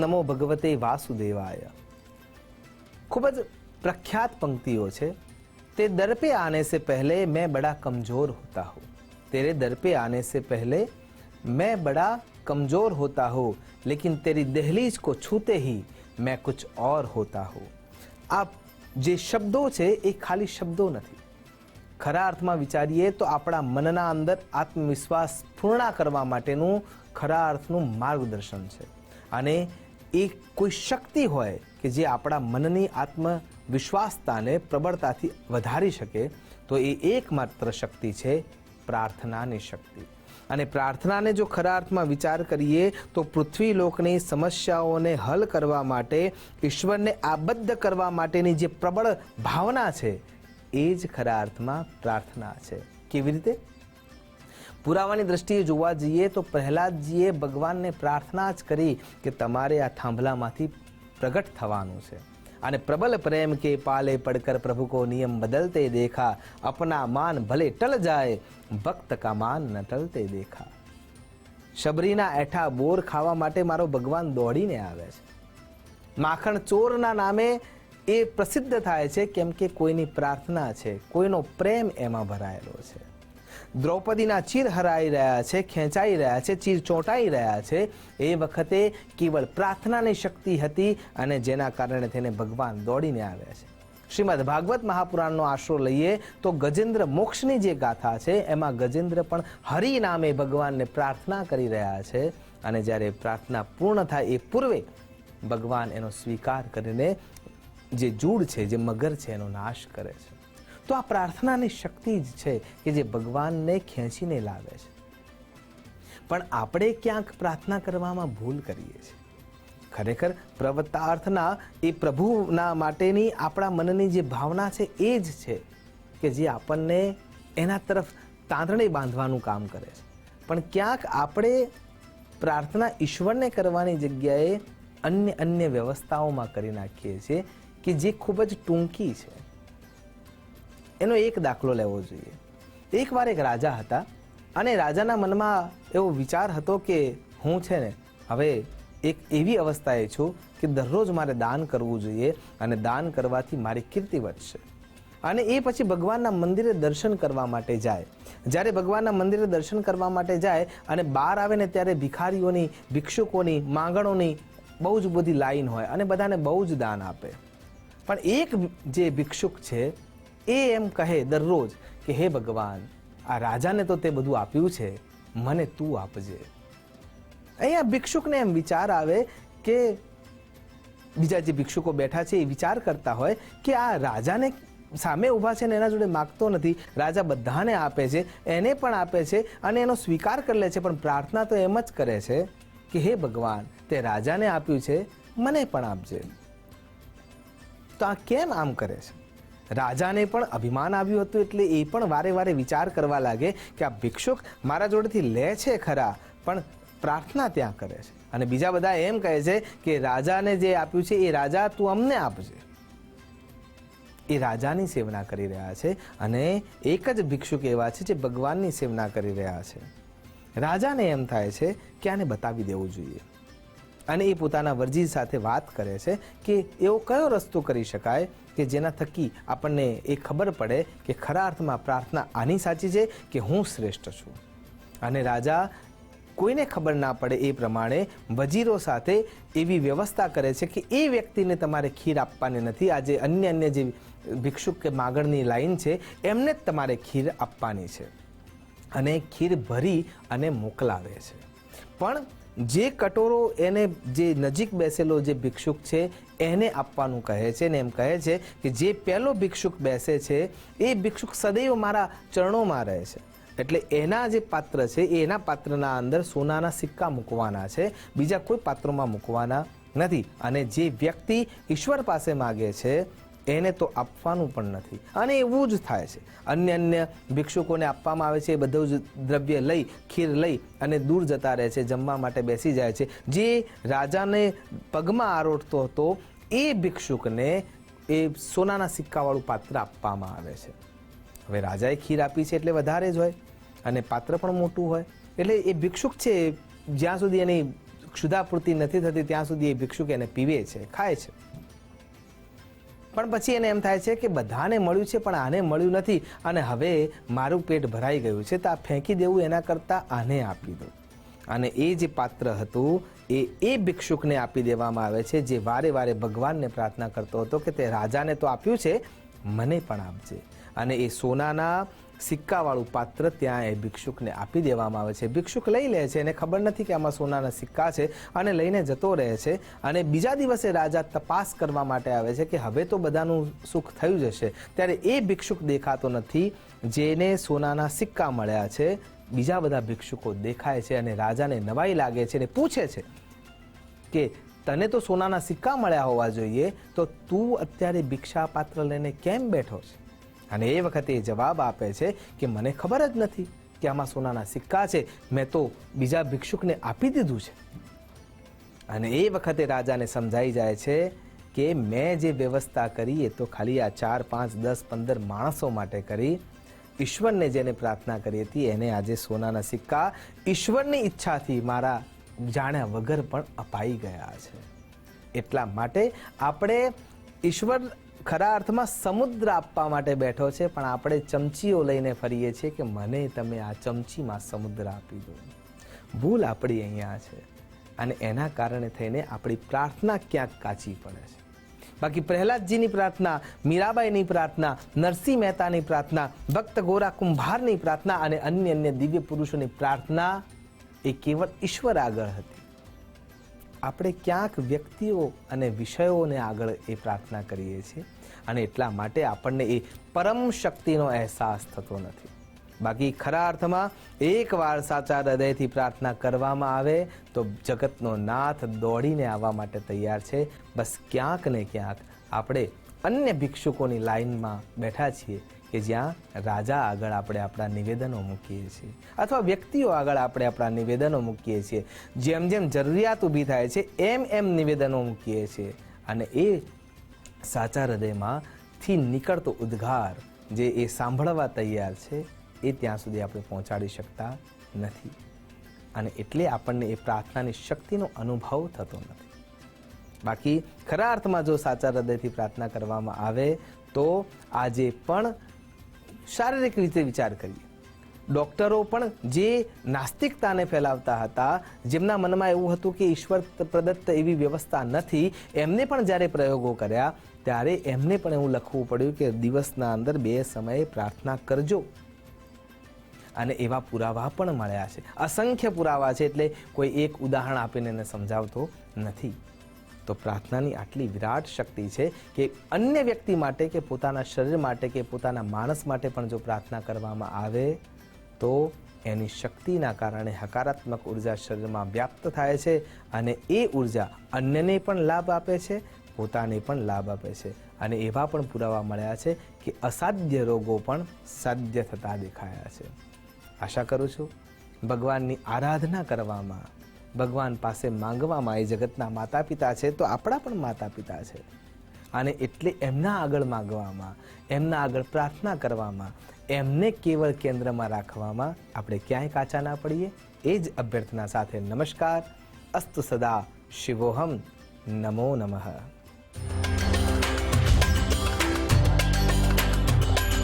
નમો ભગવતે વાસુદેવાય ખૂબ જ પ્રખ્યાત પંક્તિઓ છે તે दर पे आने से पहले मैं बड़ा कमजोर होता हूँ तेरे दर पे आने से पहले मैं बड़ा कमजोर होता हूँ लेकिन तेरी दहलीज को छूते ही मैं कुछ और होता हूँ આ જે શબ્દો છે એ ખાલી શબ્દો નથી ખરા અર્થમાં વિચારીએ તો આપણા મનના અંદર આત્મવિશ્વાસ પૂર્ણ કરવા માટેનું ખરા અર્થનું માર્ગદર્શન છે અને એ કોઈ શક્તિ હોય કે જે આપણા મનની આત્મવિશ્વાસતાને પ્રબળતાથી વધારી શકે, તો એ એકમાત્ર શક્તિ છે પ્રાર્થનાની શક્તિ. અને પ્રાર્થનાને જો ખરા અર્થમાં વિચાર કરીએ, તો પૃથ્વી લોકની સમસ્યાઓને હલ કરવા માટે, ઈશ્વરને આબદ્ધ કરવા માટેની જે પ્રબળ ભાવના છે, એ જ ખરા અર્થમાં પ્રાર્થના છે. કેવી રીતે? પુરાવાની દ્રષ્ટિએ જોવા જઈએ તો પ્રહલાદજીએ ભગવાનને પ્રાર્થના જ કરી કે તમારે આ થાંભલામાંથી પ્રગટ થવાનું છે. અને પ્રબલ પ્રેમ કે પાલે પડકર પ્રભુ કો નિયમ બદલતે દેખા, અપના માન ભલે ટલ જાય, ભક્ત કા માન ન ટલતે દેખા. શબરીના એઠા બોર ખાવા માટે મારો ભગવાન દોડીને આવે છે. માખણ ચોરના નામે એ પ્રસિદ્ધ થાય છે, કેમ કે કોઈની પ્રાર્થના છે, કોઈનો પ્રેમ એમાં ભરાયેલો છે. દ્રૌપદીના ચીર હરાઈ રહ્યા છે, ખેંચાઈ રહ્યા છે, ચીર ચોંટાઈ રહ્યા છે. એ વખતે કેવળ પ્રાર્થનાની શક્તિ હતી અને જેના કારણે તેને ભગવાન દોડીને આવ્યા છે. શ્રીમદ ભાગવત મહાપુરાણનો આશરો લઈએ તો ગજેન્દ્ર મોક્ષની જે ગાથા છે, એમાં ગજેન્દ્ર પણ હરિ નામે ભગવાનને પ્રાર્થના કરી રહ્યા છે અને જ્યારે પ્રાર્થના પૂર્ણ થાય એ પૂર્વે ભગવાન એનો સ્વીકાર કરીને જે જૂડ છે, જે મગર છે, એનો નાશ કરે છે. તો આ પ્રાર્થનાની શક્તિ જ છે કે જે ભગવાનને ખેંચીને લાવે છે. પણ આપણે ક્યાંક પ્રાર્થના કરવામાં ભૂલ કરીએ છીએ. ખરેખર પ્રવતાર્થના એ પ્રભુના માટેની આપણા મનની જે ભાવના છે એ જ છે કે જે આપણને એના તરફ તાંતણે બાંધવાનું કામ કરે છે. પણ ક્યાંક આપણે પ્રાર્થના ઈશ્વરને કરવાની જગ્યાએ અન્ય અન્ય વ્યવસ્થાઓમાં કરી નાખીએ છીએ કે જે ખૂબ જ ટૂંકી છે. એનો એક દાખલો લેવો જોઈએ. એકવાર એક રાજા હતા અને રાજાના મનમાં એવો વિચાર હતો કે હું છે ને હવે એક એવી અવસ્થાએ છું કે દરરોજ મારે દાન કરવું જોઈએ અને દાન કરવાથી મારી કીર્તિ વધશે. અને એ પછી ભગવાનના મંદિરે દર્શન કરવા માટે જાય. જ્યારે ભગવાનના મંદિરે દર્શન કરવા માટે જાય અને બહાર આવે ને ત્યારે ભિખારીઓની, ભિક્ષુકોની, માંગણોની બહુ જ બધી લાઈન હોય અને બધાને બહુ જ દાન આપે. પણ એક જે ભિક્ષુક છે એ એમ કહે દરરોજ કે, હે ભગવાન, આ રાજાને તો તે બધું આપ્યું છે, મને તું આપજે. અહીંયા ભિક્ષુકને એમ વિચાર આવે કે, બીજા જે ભિક્ષુકો બેઠા છે એ વિચાર કરતા હોય કે, આ રાજાને સામે ઊભા છે ને એના જોડે માગતો નથી, રાજા બધાને આપે છે, એને પણ આપે છે અને એનો સ્વીકાર કરી લે છે, પણ પ્રાર્થના તો એમ જ કરે છે કે, હે ભગવાન, તે રાજાને આપ્યું છે, મને પણ આપજે. તો આ કેમ આમ કરે છે? રાજાને પણ અભિમાન આવ્યું હતું એટલે એ પણ વારે વારે વિચાર કરવા લાગે કે આ ભિક્ષુક મારા જોડેથી લે છે ખરા, પણ પ્રાર્થના ત્યાં કરે છે. અને બીજા બધા એમ કહે છે કે રાજાને જે આપ્યું છે, એ રાજા તું અમને આપજે. એ રાજાની સેવના કરી રહ્યા છે અને એક જ ભિક્ષુક એવા છે જે ભગવાનની સેવના કરી રહ્યા છે. રાજાને એમ થાય છે કે આને બતાવી દેવું જોઈએ. અને એ પોતાના વર્જી સાથે વાત કરે છે કે એવો કયો રસ્તો કરી શકાય કે જેના થકી આપણને એ ખબર પડે કે ખરા અર્થમાં પ્રાર્થના આની સાચી છે કે હું શ્રેષ્ઠ છું. અને રાજા કોઈને ખબર ના પડે એ પ્રમાણે વજીરો સાથે એવી વ્યવસ્થા કરે છે કે એ વ્યક્તિને તમારે ખીર આપવાની નથી. આજે અન્ય અન્ય જે ભિક્ષુક કે માગણની લાઈન છે, એમને જ તમારે ખીર આપવાની છે. અને ખીર ભરી અને મોકલાવે છે. પણ જે કટોરો એને જે નજીક બેસેલો જે ભિક્ષુક છે, એને આપવાનું કહે છે ને એમ કહે છે કે જે પહેલો ભિક્ષુક બેસે છે, એ ભિક્ષુક સદૈવ મારા ચરણોમાં રહે છે. એટલે એના જે પાત્ર છે, એ એના પાત્રના અંદર સોનાના સિક્કા મૂકવાના છે, બીજા કોઈ પાત્રોમાં મૂકવાના નથી. અને જે વ્યક્તિ ઈશ્વર પાસે માગે છે એને તો આપવાનું પણ નથી. અને એવું જ થાય છે. અન્ય અન્ય ભિક્ષુકોને આપવામાં આવે છે એ બધું જ દ્રવ્ય લઈ, ખીર લઈ અને દૂર જતા રહે છે, જમવા માટે બેસી જાય છે. જે રાજાને પગમાં આરોટતો હતો, એ ભિક્ષુકને એ સોનાના સિક્કાવાળું પાત્ર આપવામાં આવે છે. હવે રાજાએ ખીર આપી છે એટલે વધારે જ હોય અને પાત્ર પણ મોટું હોય. એટલે એ ભિક્ષુક છે, જ્યાં સુધી એની ક્ષુધાપૂર્તિ નથી થતી, ત્યાં સુધી એ ભિક્ષુક એને પીવે છે, ખાય છે. પણ પછી એને એમ થાય છે કે બધાને મળ્યું છે, પણ આને મળ્યું નથી. અને હવે મારું પેટ ભરાઈ ગયું છે, તો આ ફેંકી દેવું એના કરતાં આને આપી દઉં. અને એ જે પાત્ર હતું, એ એ ભિક્ષુકને આપી દેવામાં આવે છે, જે વારે વારે ભગવાનને પ્રાર્થના કરતો હતો કે તે રાજાને તો આપ્યું છે, મને પણ આપજે. અને એ સોનાના સિક્કાવાળું પાત્ર ત્યાં એ ભિક્ષુકને આપી દેવામાં આવે છે. ભિક્ષુક લઈ લે છે એને ખબર નથી કે આમાં સોનાના સિક્કા છે અને લઈને જતો રહે છે અને બીજા દિવસે રાજા તપાસ કરવા માટે આવે છે કે હવે તો બધાનું સુખ થયું જશે ત્યારે એ ભિક્ષુક દેખાતો નથી જેને સોનાના સિક્કા મળ્યા છે. બીજા બધા ભિક્ષુકો દેખાય છે અને રાજાને નવાઈ લાગે છે અને પૂછે છે કે તને તો સોનાના સિક્કા મળ્યા હોવા જોઈએ, તો તું અત્યારે ભિક્ષા પાત્ર લઈને કેમ બેઠો છે? અને એ વખતે એ જવાબ આપે છે કે મને ખબર જ નથી કે આમાં સોનાના સિક્કા છે. મેં તો બીજા ભિક્ષુકને આપી દીધું છે. અને એ વખતે રાજાને સમજાઈ જાય છે કે મેં જે વ્યવસ્થા કરી એ તો ખાલી આ ચાર, પાંચ, દસ, પંદર માણસો માટે કરી. ઈશ્વરને જેને પ્રાર્થના કરી હતી એને આજે સોનાના સિક્કા ઈશ્વરની ઈચ્છાથી મારા જાણ્યા વગર પણ અપાઈ ગયા છે. એટલા માટે આપણે ઈશ્વર ખરા અર્થમાં સમુદ્ર આપવા માટે બેઠો છે, પણ આપણે ચમચીઓ લઈને ફરીએ છીએ કે મને તમે આ ચમચીમાં સમુદ્ર આપી દો. ભૂલ આપણી અહીંયા છે અને એના કારણે થઈને આપણી પ્રાર્થના ક્યાંક કાચી પડે છે. બાકી પ્રહલાદજીની પ્રાર્થના, મીરાબાઈની પ્રાર્થના, નરસિંહ મહેતાની પ્રાર્થના, ભક્ત ગોરા કુંભારની પ્રાર્થના અને અન્ય અન્ય દિવ્ય પુરુષોની પ્રાર્થના એ કેવળ ઈશ્વર આગળ હતી. આપણે ક્યાંક વ્યક્તિઓ અને વિષયોને આગળ એ પ્રાર્થના કરીએ છીએ અને એટલા માટે આપણને એ પરમ શક્તિનો અહેસાસ થતો નથી. બાકી ખરા અર્થમાં એકવાર સાચા હૃદયથી પ્રાર્થના કરવામાં આવે તો જગતનો નાથ દોડીને આવવા માટે તૈયાર છે. બસ ક્યાંક ને ક્યાંક આપણે અન્ય ભિક્ષુકોની લાઈનમાં બેઠા છીએ કે જ્યાં રાજા આગળ આપણે આપણા નિવેદનો મૂકીએ છીએ. અથવા વ્યક્તિઓ આગળ આપણે આપણા નિવેદનો મૂકીએ છીએ. જેમ જેમ જરૂરિયાત ઊભી થાય છે, એમ એમ નિવેદનો મૂકીએ છીએ. અને એ સાચા હૃદયમાંથી નીકળતો ઉદ્ગાર જે એ સાંભળવા તૈયાર છે, એ ત્યાં સુધી આપણે પહોંચાડી શકતા નથી. અને એટલે આપણને એ પ્રાર્થનાની શક્તિનો અનુભવ થતો નથી. બાકી ખરા અર્થમાં જો સાચા હૃદયથી પ્રાર્થના કરવામાં આવે, તો આજે પણ શારીરિક રીતે વિચાર કરીએ. ડૉક્ટરો પણ જે નાસ્તિકતાને ફેલાવતા હતા, જેમના મનમાં એવું હતું કે ઈશ્વર પ્રદત્ત એવી વ્યવસ્થા નથી, એમને પણ જ્યારે પ્રયોગો કર્યા, ત્યારે એમને પણ એવું લખવું પડ્યું કે દિવસના અંદર બે સમયે પ્રાર્થના કરજો. અને એવા પુરાવા પણ મળ્યા છે. અસંખ્ય પુરાવા છે, એટલે કોઈ એક ઉદાહરણ આપીને એને સમજાવતો નથી. તો પ્રાર્થનાની આટલી વિરાટ શક્તિ છે કે અન્ય વ્યક્તિ માટે કે પોતાના શરીર માટે કે પોતાના માણસ માટે પણ જો પ્રાર્થના કરવામાં આવે તો એની શક્તિના કારણે હકારાત્મક ઊર્જા શરીરમાં વ્યાપ્ત થાય છે અને એ ઊર્જા અન્યને પણ લાભ આપે છે, પોતાને પણ લાભ આપે છે. અને એવા પણ પુરાવા મળ્યા છે કે અસાધ્ય રોગો પણ સાધ્ય થતા દેખાયા છે. આશા કરું છું ભગવાનની આરાધના કરવામાં ભગવાન પાસે માંગવામાં એ જગતના માતા પિતા છે, તો આપણા પણ માતા પિતા છે. અને એટલે એમના આગળ માંગવામાં, એમના આગળ પ્રાર્થના કરવામાં, એમને કેવળ કેન્દ્રમાં રાખવામાં આપણે ક્યાંય કાચા ના પડીએ. એ જ અભ્યર્થના સાથે નમસ્કાર. અસ્તુ સદા શિવોહમ. નમો નમઃ.